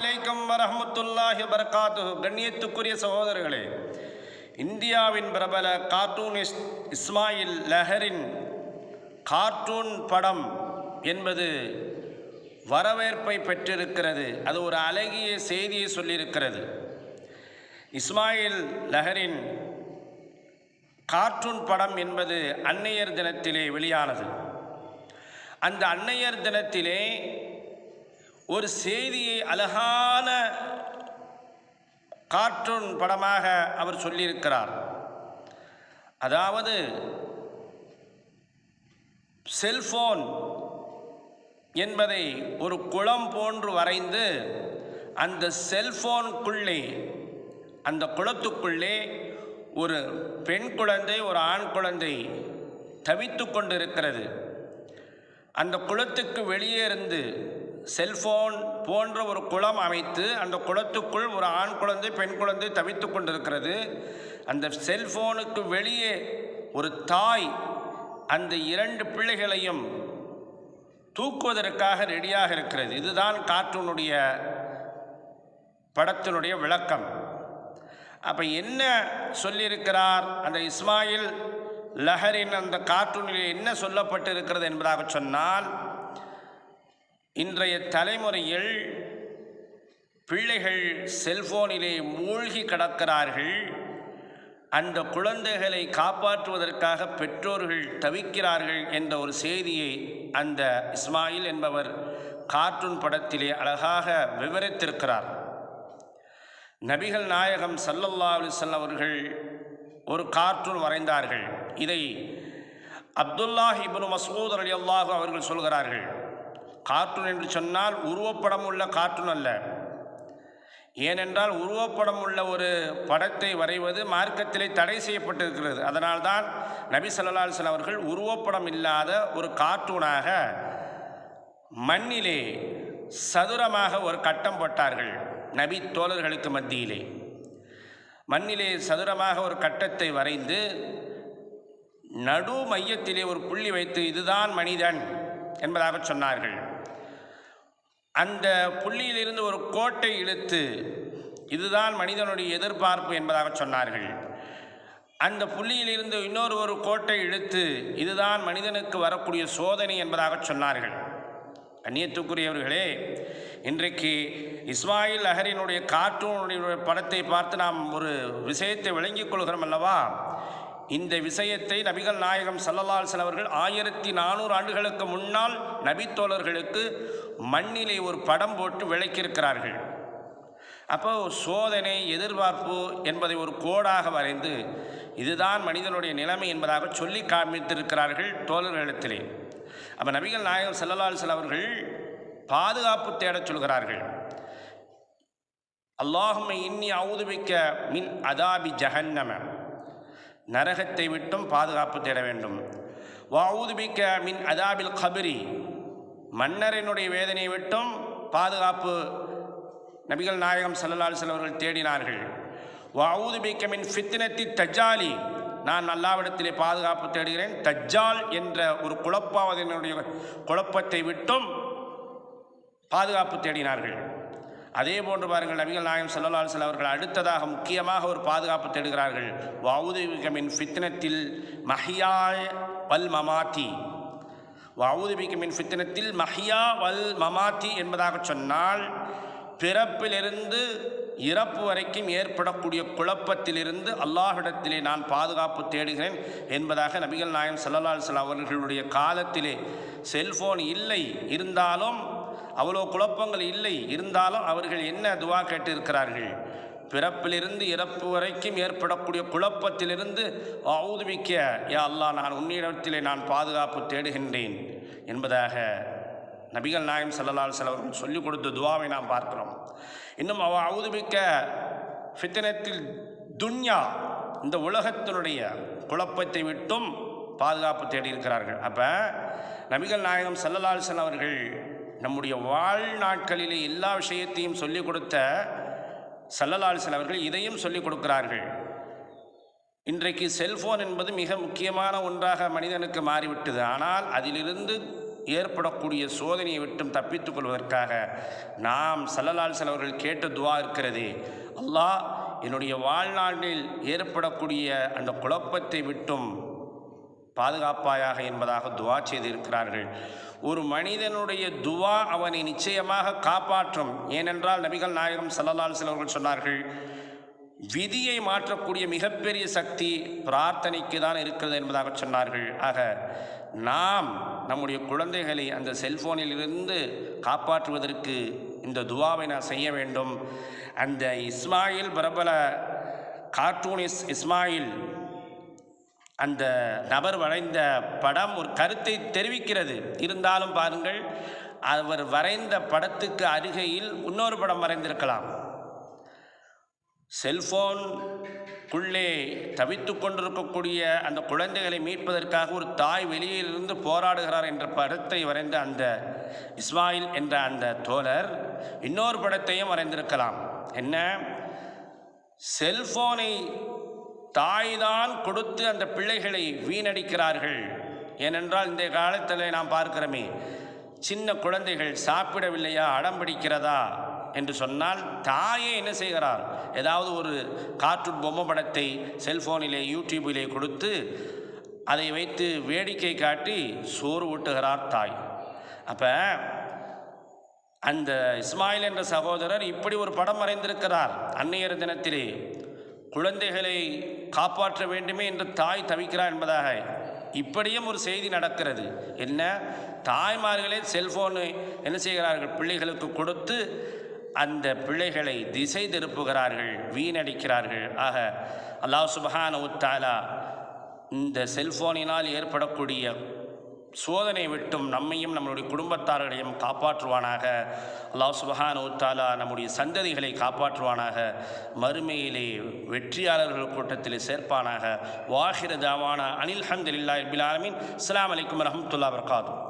வலைக்கம் வரமத்துல்லாஹி வர்காத்து கண்ணியத்துக்குரிய சகோதரர்களே இந்தியாவின் பிரபல கார்ட்டூனிஸ்ட் இஸ்மாயில் லஹரின் கார்ட்டூன் படம் என்பது வரவேற்பை பெற்றிருக்கிறது. அது ஒரு அழகிய செய்தியை சொல்லியிருக்கிறது. இஸ்மாயில் லஹரின் கார்ட்டூன் படம் என்பது அன்னையர் தினத்திலே வெளியானது. அந்த அன்னையர் தினத்திலே ஒரு செய்தியை அழகான கார்ட்டூன் படமாக அவர் சொல்லியிருக்கிறார். அதாவது செல்போன் என்பதை ஒரு குளம் போன்று வரைந்து அந்த செல்போனுக்குள்ளே அந்த குளத்துக்குள்ளே ஒரு பெண் குழந்தை ஒரு ஆண் குழந்தை தவித்து கொண்டிருக்கிறது. அந்த குளத்துக்கு வெளியே இருந்து செல்போன் போன்ற ஒரு குளம் அமைத்து அந்த குளத்துக்குள் ஒரு ஆண் குழந்தை பெண் குழந்தை தவித்து கொண்டிருக்கிறது. அந்த செல்போனுக்கு வெளியே ஒரு தாய் அந்த இரண்டு பிள்ளைகளையும் தூக்குவதற்காக ரெடியாக இருக்கிறது. இதுதான் கார்ட்டூனுடைய படத்தினுடைய விளக்கம். அப்போ என்ன சொல்லியிருக்கிறார்? அந்த இஸ்மாயில் லஹரின் அந்த கார்ட்டூனில் என்ன சொல்லப்பட்டிருக்கிறது என்பதாக சொன்னால் இன்றைய தலைமுறையில் பிள்ளைகள் செல்போனிலே மூழ்கி கிடக்கிறார்கள். அந்த குழந்தைகளை காப்பாற்றுவதற்காக பெற்றோர்கள் தவிக்கிறார்கள் என்ற ஒரு செய்தியை அந்த இஸ்மாயில் என்பவர் கார்ட்டூன் படத்திலே அழகாக விவரித்திருக்கிறார். நபிகள் நாயகம் சல்லல்லா அலிசல்ல அவர்கள் ஒரு கார்ட்டூன் வரைந்தார்கள். இதை அப்துல்லாஹ் இப்னு மசூத் அலி அல்லாஹு அவர்கள் சொல்கிறார்கள். கார்ட்டூன் என்று சொன்னால் உருவப்படம் உள்ள கார்ட்டூன் அல்ல. ஏனென்றால் உருவப்படம் உள்ள ஒரு படத்தை வரைவது மார்க்கத்திலே தடை செய்யப்பட்டிருக்கிறது. அதனால்தான் நபி ஸல்லல்லாஹு அலைஹி அவர்கள் உருவப்படம் இல்லாத ஒரு கார்ட்டூனாக மண்ணிலே சதுரமாக ஒரு கட்டம் போட்டார்கள் நபி தோழர்களுக்கு மத்தியிலே. மண்ணிலே சதுரமாக ஒரு கட்டத்தை வரைந்து நடு மையத்திலே ஒரு புள்ளி வைத்து இதுதான் மனிதன் என்பதாக சொன்னார்கள். அந்த புள்ளியிலிருந்து ஒரு கோட்டை இழுத்து இதுதான் மனிதனுடைய எதிர்பார்ப்பு என்பதாக சொன்னார்கள். அந்த புள்ளியிலிருந்து இன்னொரு ஒரு கோட்டை இழுத்து இதுதான் மனிதனுக்கு வரக்கூடிய சோதனை என்பதாக சொன்னார்கள். கண்ணியத்துக்குரியவர்களே இன்றைக்கு இஸ்மாயில் அஹரினுடைய கார்ட்டூனுடைய படத்தை பார்த்து நாம் ஒரு விஷயத்தை விளங்கிக் கொள்கிறோம் அல்லவா? இந்த விஷயத்தை நபிகள் நாயகம் சல்லல்லால் சிலவர்கள் ஆயிரத்தி நானூறு ஆண்டுகளுக்கு முன்னால் நபித்தோழர்களுக்கு மண்ணிலே ஒரு படம் போட்டு விளக்கியிருக்கிறார்கள். அப்போ சோதனை எதிர்பார்ப்பு என்பதை ஒரு கோடாக வரைந்து இதுதான் மனிதனுடைய நிலைமை என்பதாக சொல்லி காமித்திருக்கிறார்கள் தோழர்களிடத்திலே அப்போ நபிகள் நாயகம் செல்லலால் அவர்கள் பாதுகாப்பு தேடச் சொல்கிறார்கள். அல்லாஹுமை இன்னி அவுதுபிக்க மின் அதாபி ஜஹன்னம. நரகத்தை விட்டும் பாதுகாப்பு தேட வேண்டும். வவுதுபிக்க மின் அதாபில் கபிரி. மன்னரினுடைய வேதனையை விட்டும் பாதுகாப்பு நபிகள் நாயகம் சல்லல்லால் செல்வர்கள் தேடினார்கள். வவுது மின் ஃபித்னத்தி தஜாலி நான் அல்லாவிடத்திலே பாதுகாப்பு தேடுகிறேன். தஜ்ஜால் என்ற ஒரு குழப்பாவதனுடைய குழப்பத்தை விட்டும் பாதுகாப்பு தேடினார்கள். அதே போன்று பாருங்கள் நபிகள் நாயம் செல்லலால் அவர்கள் அடுத்ததாக முக்கியமாக ஒரு பாதுகாப்பு தேடுகிறார்கள். வவுதுபிகமின் ஃபித்னத்தில் மஹியாய் வல் மமாத்தி. வவுதுபிகமின் ஃபித்னத்தில் மஹியா வல் மமாத்தி என்பதாக சொன்னால் பிறப்பிலிருந்து இறப்பு வரைக்கும் ஏற்படக்கூடிய குழப்பத்திலிருந்து அல்லாஹிடத்திலே நான் பாதுகாப்பு தேடுகிறேன் என்பதாக நபிகள் நாயம் சல்லல்லால் சலா அவர்களுடைய காலத்திலே செல்ஃபோன் இல்லை இருந்தாலும் அவ்வளோ குழப்பங்கள் இல்லை இருந்தாலும் அவர்கள் என்ன துவா கேட்டிருக்கிறார்கள்? பிறப்பிலிருந்து இறப்பு வரைக்கும் ஏற்படக்கூடிய குழப்பத்திலிருந்து அவுதுவிக்க யா அல்லாஹ் நான் உன்னிடத்திலே நான் பாதுகாப்பு தேடுகின்றேன். என்பதாக நபிகள் நாயம் சல்லல்லால் செலவர்கள் சொல்லிக் கொடுத்த துவாவை நாம் பார்க்கிறோம். இன்னும் அவ அவுதுபிக்க ஃபித்தனத்தில் துன்யா இந்த உலகத்தினுடைய குழப்பத்தை விட்டும் பாதுகாப்பு தேடி இருக்கிறார்கள் அப்போ நபிகள் நாயகம் செல்லலால் செல்லவர்கள் நம்முடைய வாழ்நாட்களிலே எல்லா விஷயத்தையும் சொல்லிக் கொடுத்த சல்லலாலிசன் அவர்கள் இதையும் சொல்லிக் கொடுக்கிறார்கள். இன்றைக்கு செல்ஃபோன் என்பது மிக முக்கியமான ஒன்றாக மனிதனுக்கு மாறிவிட்டது. ஆனால் அதிலிருந்து ஏற்படக்கூடிய சோதனையை விட்டும் தப்பித்துக் கொள்வதற்காக நாம் சல்லலால் சிலவர்கள் கேட்ட துவா இருக்கிறது. அல்லாஹ் என்னுடைய வாழ்நாளில் ஏற்படக்கூடிய அந்த குழப்பத்தை விட்டும் பாதுகாப்பாயாக என்பதாக துவா செய்திருக்கிறார்கள். ஒரு மனிதனுடைய துவா அவனை நிச்சயமாக காப்பாற்றும். ஏனென்றால் நபிகள் நாயகம் சல்லல்லால் சிலவர்கள் சொன்னார்கள் விதியை மாற்றக்கூடிய மிகப்பெரிய சக்தி பிரார்த்தனைக்கு தான் இருக்கிறது என்பதாக சொன்னார்கள். ஆக நாம் நம்முடைய குழந்தைகளை அந்த செல்போனில் இருந்து காப்பாற்றுவதற்கு இந்த துவாவை நான் செய்ய வேண்டும். அந்த இஸ்மாயில் பிரபல கார்ட்டூனிஸ் இஸ்மாயில் அந்த நபர் வரைந்த படம் ஒரு கருத்தை தெரிவிக்கிறது. இருந்தாலும் பாருங்கள் அவர் வரைந்த படத்துக்கு அருகையில் இன்னொரு படம் வரைந்திருக்கலாம். செல்போனுக்குள்ளே தவித்து கொண்டிருக்கக்கூடிய அந்த குழந்தைகளை மீட்பதற்காக ஒரு தாய் வெளியிலிருந்து போராடுகிறார் என்ற படத்தை வரைந்த அந்த இஸ்மாயில் என்ற அந்த தோழர் இன்னொரு படத்தையும் வரைந்திருக்கலாம். என்ன? செல்போனை தாய்தான் கொடுத்து அந்த பிள்ளைகளை வீணடிக்கிறார்கள். ஏனென்றால் இந்த காலத்தில் நாம் பார்க்கிறோமே சின்ன குழந்தைகள் சாப்பிடவில்லையா அடம் பிடிக்கிறதா என்று சொன்னால் தாயே என்ன செய்கிறார்? ஏதாவது ஒரு கார்ட்டூன் பொம்மை படத்தை செல்ஃபோனிலே யூடியூபிலே கொடுத்து அதை வைத்து வேடிக்கை காட்டி சோறு ஊட்டுகிறார் தாய். அப்போ அந்த இஸ்மாயில் என்ற சகோதரர் இப்படி ஒரு படம் வரைந்திருக்கிறார் அன்னையர் தினத்திலே. குழந்தைகளை காப்பாற்ற வேண்டுமே என்று தாய் தவிக்கிறார் என்பதாக இப்படியும் ஒரு செய்தி நடக்கிறது. என்ன? தாய்மார்களே செல்போனு என்ன செய்கிறார்கள்? பிள்ளைகளுக்கு கொடுத்து அந்த பிள்ளைகளை திசை திருப்புகிறார்கள் வீணடிக்கிறார்கள். ஆக அல்லாஹ் சுபஹான உத்தாலா இந்த செல்ஃபோனினால் ஏற்படக்கூடிய சோதனை விட்டும் நம்மையும் நம்மளுடைய குடும்பத்தார்களையும் காப்பாற்றுவானாக. அல்லாஹ் சுபஹான் உத்தாலா நம்முடைய சந்ததிகளை காப்பாற்றுவானாக. மறுமையிலே வெற்றியாளர்கள் கூட்டத்தில் சேர்ப்பானாக. வாஹிர தாவானா அனில் ஹம்துலில்லாஹி இல்லா ஆலமீன். அஸ்ஸலாமு அலைக்கும் வரஹ்மத்துல்லாஹி